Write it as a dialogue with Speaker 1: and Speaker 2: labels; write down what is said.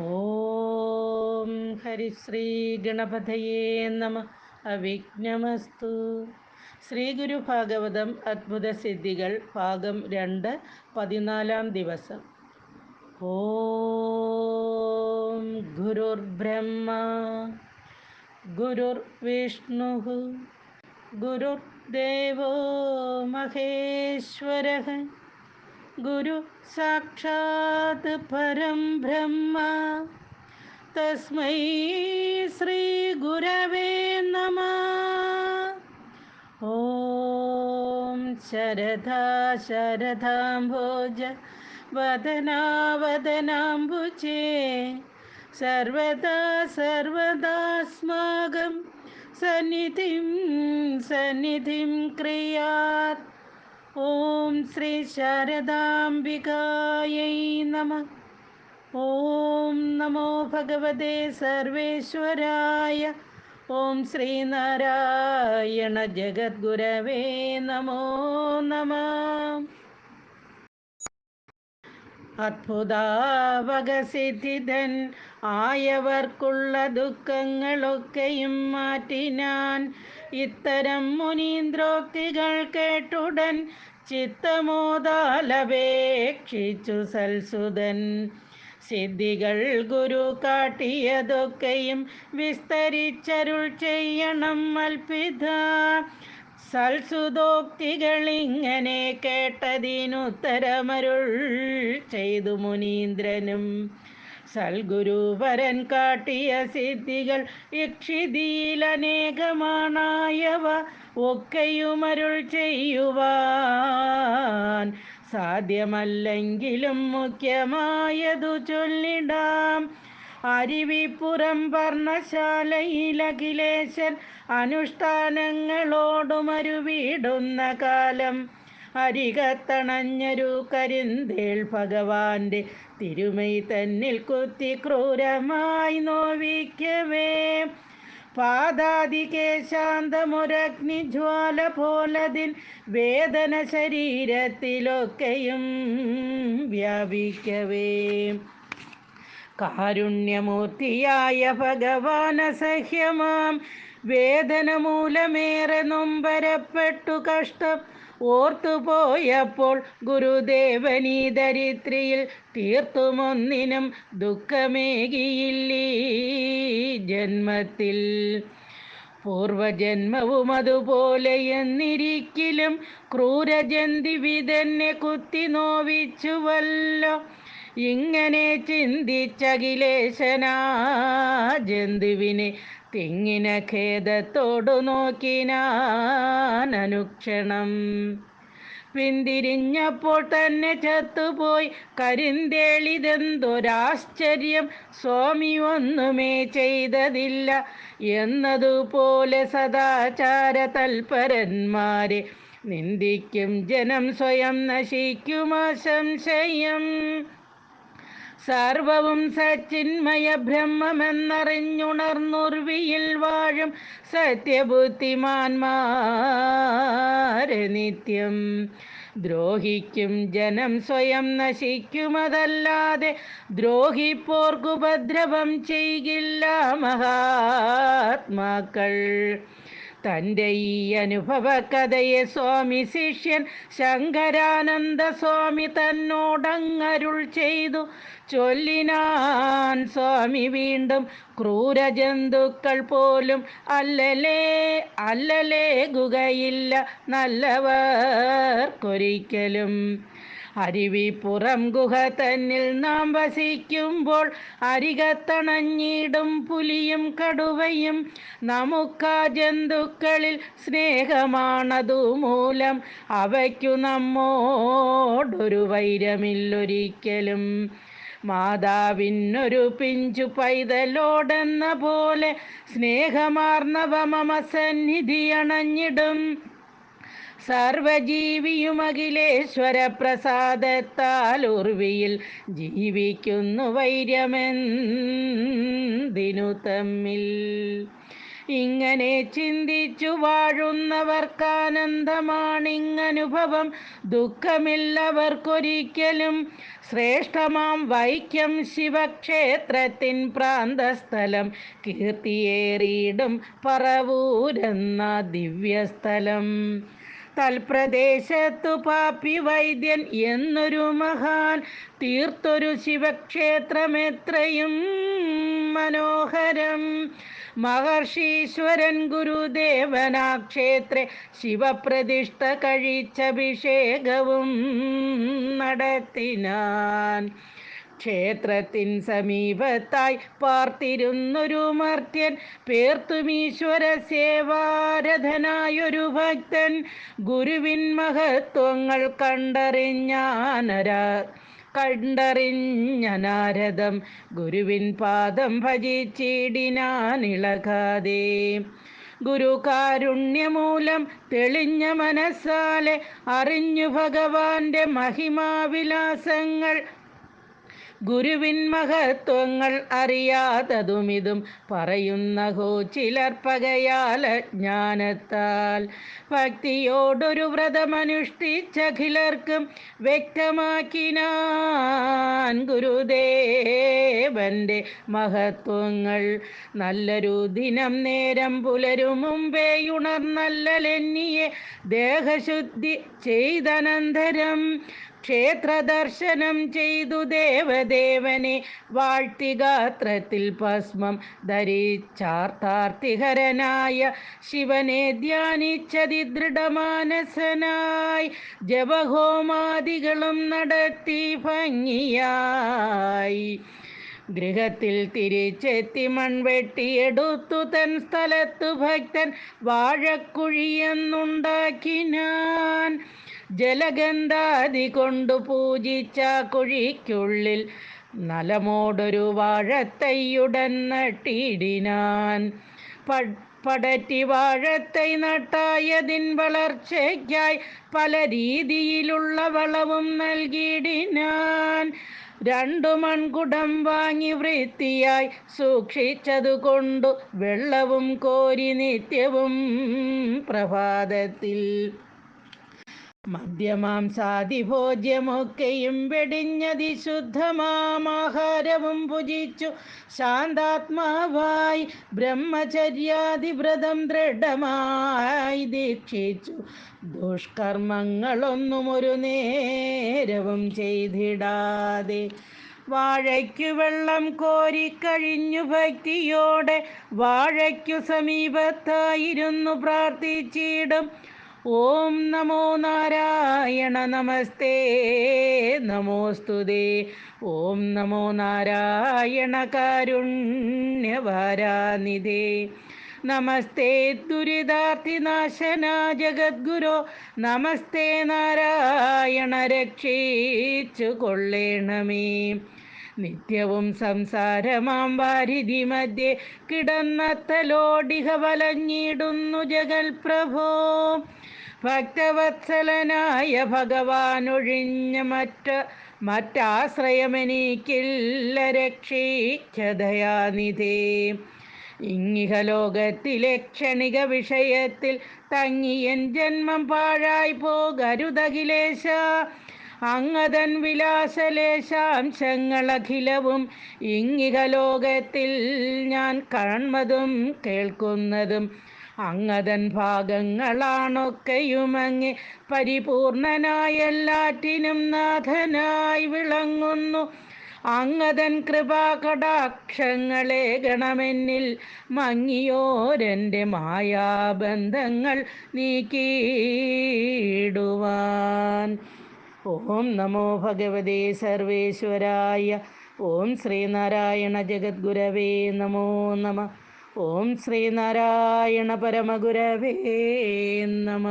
Speaker 1: ഓം ഹരിശ്രീ ഗണപതയേ നമ. അവിഘ്നമസ്തു. ശ്രീ ഗുരു ഭാഗവതം അത്ഭുത സിദ്ധികൾ ഭാഗം രണ്ട് പതിനാലാം ദിവസം. ഓം ഗുരുർ ബ്രഹ്മ ഗുരുർ വിഷ്ണു ഗുരുർ ദേവോ മഹേശ്വര. ഗുരു സാക്ഷാത് പരം ബ്രഹ്മ. തസ്മൈ ശ്രീ ഗുരവേ നമ. ഓം ശരദാ ശരദാംബോജ വദനാവദനാംബുജേ. സർവദാ സർവദാസ്മാകം സന്നിധിം സന്നിധിം ക്രിയാത് ഓം ശ്രീ ശാരദാംബികായൈ നമ. ഓം നമോ ഭഗവതേ സർവേശ്വരായ. ഓം ശ്രീനാരായണ ജഗദ്ഗുരവേ നമോ നമ അത്ഭുതാവകസിദ്ധിതൻ ആയവർക്കുള്ള ദുഃഖങ്ങളൊക്കെയും മാറ്റിനാൻ ഇത്തരം മുനീന്ദ്രോക്തികൾ കേട്ടുടൻ ചിത്തമോദാലപേക്ഷിച്ചു സൽസുതൻ. സിദ്ധികൾ ഗുരു കാട്ടിയതൊക്കെയും വിസ്തരിച്ചരുൾ ചെയ്യണം അൽപിത. സൽസുതോക്തികളിങ്ങനെ കേട്ടതിനുത്തരമരുൾ ചെയ്തു മുനീന്ദ്രനും. സൽഗുരുവരൻ കാട്ടിയ സിദ്ധികൾ ഇക്ഷിതിയിലനേകമാണായവ ഒക്കെയുമരുൾ ചെയ്യുവാൻ. സാധ്യമല്ലെങ്കിലും മുഖ്യമായതു ചൊല്ലിടാം. അരുവിപ്പുറം വർണശാലയിലഖിലേശൻ അനുഷ്ഠാനങ്ങളോടുമരുവിടുന്ന കാലം. അരികത്തണഞ്ഞൊരു കരിന്തേൾ ഭഗവാന്റെ തിരുമൈ തന്നിൽ കുത്തി ക്രൂരമായി നോവിക്കവേ. പാദാതികേശാന്തമുരഗ്നിജ്വാല പോലതിൻ വേദന ശരീരത്തിലൊക്കെയും വ്യാപിക്കവേ. കാരുണ്യമൂർത്തിയായ ഭഗവാനസഹ്യമാം. വേദന മൂലമേറെ നൊമ്പരപ്പെട്ടു കഷ്ടം. ഓർത്തുപോയപ്പോൾ ഗുരുദേവനീ ദരിദ്രിയിൽ തീർത്തുമൊന്നിനും ദുഃഖമേകിയില്ലീ ജന്മത്തിൽ. പൂർവജന്മവും അതുപോലെ എന്നിരിക്കലും ക്രൂരജന്തിവിതന്നെ കുത്തി നോവിച്ചുവല്ലോ ഇങ്ങനെ ചിന്തിച്ചഖിലേശനാ. ജന്തുവിനെ തിങ്ങിന ഖേദത്തോടു നോക്കിനുക്ഷണം പിന്തിരിഞ്ഞപ്പോൾ തന്നെ ചത്തുപോയി. കരിന്തേളിതെന്തൊരാശ്ചര്യം. സ്വാമി ഒന്നുമേ ചെയ്തതില്ല. എന്നതുപോലെ സദാചാര തൽപരന്മാരെ നിന്ദിക്കും ജനം സ്വയം നശിക്കുമാ സംശയം സർവവും സച്ചിന്മയ ബ്രഹ്മമെന്നറിഞ്ഞുണർന്നുർവിയിൽ വാഴും സത്യബുദ്ധിമാന്മാരെ നിത്യം ദ്രോഹിക്കും ജനം സ്വയം നശിക്കുമതല്ലാതെ ദ്രോഹിപ്പോർക്കുപദ്രവം ചെയ്യില്ല മഹാത്മാക്കൾ. തന്റെ ഈ അനുഭവ കഥയെ സ്വാമി ശിഷ്യൻ ശങ്കരാനന്ദ സ്വാമി തന്നോടങ്ങരുൾ ചെയ്തു. ചൊല്ലിനാൻ സ്വാമി വീണ്ടും ക്രൂരജന്തുക്കൾ പോലും അല്ലലേ അല്ലലേ ഗുകയില്ല നല്ലവർക്കൊരിക്കലും. അരുവിപ്പുറം ഗുഹ തന്നിൽ നാം വസിക്കുമ്പോൾ അരികത്തണഞ്ഞിടും പുലിയും കടുവയും നമുക്കാ ജന്തുക്കളിൽ സ്നേഹമാണതു മൂലം അവയ്ക്കു നമ്മോടൊരു വൈരമില്ലൊരിക്കലും. മാതാവിനൊരു പിഞ്ചു പൈതലോടെന്ന പോലെ സ്നേഹമാർന്നവ മമ സന്നിധി അണഞ്ഞിടും. സർവജീവിയും അഖിലേശ്വര പ്രസാദത്താൽ ഉർവിയിൽ ജീവിക്കുന്നു വൈര്യമെന്തിനു തമ്മിൽ? ഇങ്ങനെ ചിന്തിച്ചു വാഴുന്നവർക്കാനന്ദമാണിങ്ങനുഭവം. ദുഃഖമില്ലവർക്കൊരിക്കലും ശ്രേഷ്ഠമാം വൈക്കം ശിവക്ഷേത്രത്തിൻ പ്രാന്തസ്ഥലം. കീർത്തിയേറിയിടും പറവൂരെന്ന ദിവ്യസ്ഥലം. തൽപ്രദേശത്തു പാപ്പി വൈദ്യൻ എന്നൊരു മഹാൻ. തീർത്തൊരു ശിവക്ഷേത്രമെത്രയും മനോഹരം. മഹർഷീശ്വരൻ ഗുരുദേവനാ ക്ഷേത്രേ ശിവപ്രതിഷ്ഠ കഴിച്ചഭിഷേകവും നടത്തിനാൻ. ക്ഷേത്രത്തിൻ സമീപത്തായി പാർത്തിരുന്നൊരു മർത്യൻ. പേർത്തുമീശ്വര സേവാരഥനായൊരു ഭക്തൻ. ഗുരുവിൻ മഹത്വങ്ങൾ കണ്ടറിഞ്ഞാനരാ കണ്ടറിഞ്ഞനാരദം ഗുരുവിൻ പാദം ഭജിച്ചിടിനാനിളകാതെ. ഗുരു കാരുണ്യമൂലം തെളിഞ്ഞ മനസ്സാലെ അറിഞ്ഞു ഭഗവാന്റെ മഹിമാവിലാസങ്ങൾ ഗുരുവിൻ മഹത്വങ്ങൾ അറിയാത്തതുമിതും പറയുന്ന ഹോ ചിലർ പകയാൽ ജ്ഞാനത്താൽ ഭക്തിയോടൊരു വ്രതമനുഷ്ഠിച്ചഖിലർക്കും വ്യക്തമാക്കിനാൻ ഗുരുദേവന്റെ മഹത്വങ്ങൾ. നല്ലൊരു ദിനം നേരം പുലരും മുമ്പേ ഉണർന്നല്ലലെന്നിയെ ദേഹശുദ്ധി ചെയ്തനന്തരം ക്ഷേത്രദർശനം ചെയ്തു ദേവദേവനെ. വാഴ്ത്തിഗാത്രത്തിൽ ഭസ്മം ധരിച്ചാർത്താർത്തിഹരനായ ശിവനെ ധ്യാനിച്ചതി ദൃഢമാനസനായി. ജപഹോമാദികളും നടത്തി ഭംഗിയായി. ഗൃഹത്തിൽ തിരിച്ചെത്തി മൺവെട്ടിയെടുത്തു തൻ സ്ഥലത്തു ഭക്തൻ വാഴക്കുഴിയെന്നുണ്ടാക്കിനാൻ ജലഗന്ധാദി കൊണ്ടു പൂജിച്ച കുഴിക്കുള്ളിൽ നലമോടൊരു വാഴത്തൈയുടൻ നട്ടിടിനാൻ. പടറ്റി വാഴത്തൈ നട്ടായതിൻ വളർച്ചയ്ക്കായി പല രീതിയിലുള്ള വളവും നൽകിയിടിനാൻ രണ്ടു മൺകുടം വാങ്ങി വൃത്തിയായി സൂക്ഷിച്ചതുകൊണ്ടു വെള്ളവും കോരി നിത്യവും പ്രഭാതത്തിൽ മദ്യമാംസാദി ഭോജ്യമൊക്കെയും വെടിഞ്ഞതി ശുദ്ധമാഹാരവും ഭുജിച്ചു. ശാന്താത്മാവായി ബ്രഹ്മചര്യാതിവ്രതം ദൃഢമായി ദീക്ഷിച്ചു. ദുഷ്കർമ്മങ്ങളൊന്നും ഒരു നേരവും ചെയ്തിടാതെ വാഴയ്ക്കു വെള്ളം കോരിക്കഴിഞ്ഞു ഭക്തിയോടെ വാഴയ്ക്കു സമീപത്തായിരുന്നു പ്രാർത്ഥിച്ചിടും. ഓം നമോ നാരായണ നമസ്തേ. നമോസ്തുതേ ഓം നമോ നാരായണ കാരുണ്യവാരാനിധേ നമസ്തേ ദുരിതാർത്ഥിനാശന ജഗദ്ഗുരോ. നമസ്തേ നാരായണ രക്ഷിച്ചു കൊള്ളേണമേ. നിത്യവും സംസാരമാം വാരിധി മധ്യേ. കിടന്നത്തലോടിഹ വലഞ്ഞിടുന്നു ജഗൽ പ്രഭോ ഭക്തവത്സലനായ ഭഗവാനൊഴിഞ്ഞ മറ്റ മറ്റാശ്രയമെനിക്കില്ല രക്ഷിച്ചതയാനിധേ ഇങ്ങിഹലോകത്തിലെ ക്ഷണിക വിഷയത്തിൽ തങ്ങിയൻ ജന്മം പാഴായി പോകരുതഖിലേശ. അങ്ങതൻ വിലാസലേശാംശങ്ങളഖിലവും ഇങ്ങിഹലോകത്തിൽ ഞാൻ കാണുന്നതും കേൾക്കുന്നതും അങ്ങതൻ ഭാഗങ്ങളാണൊക്കെയുമങ്ങി പരിപൂർണനായ എല്ലാറ്റിനും നാഥനായി വിളങ്ങുന്നു. അങ്ങതൻ കൃപാകടാക്ഷങ്ങളെ ഗണമെന്നിൽ മങ്ങിയോരെന്റെ മായാബന്ധങ്ങൾ നീക്കിയിടുവാൻ. ഓം നമോ ഭഗവതേ സർവേശ്വരായ ഓം ശ്രീനാരായണ ജഗദ്ഗുരവേ നമോ നമ. ഓം ശ്രീനാരായണ പരമഗുരവേ നമ.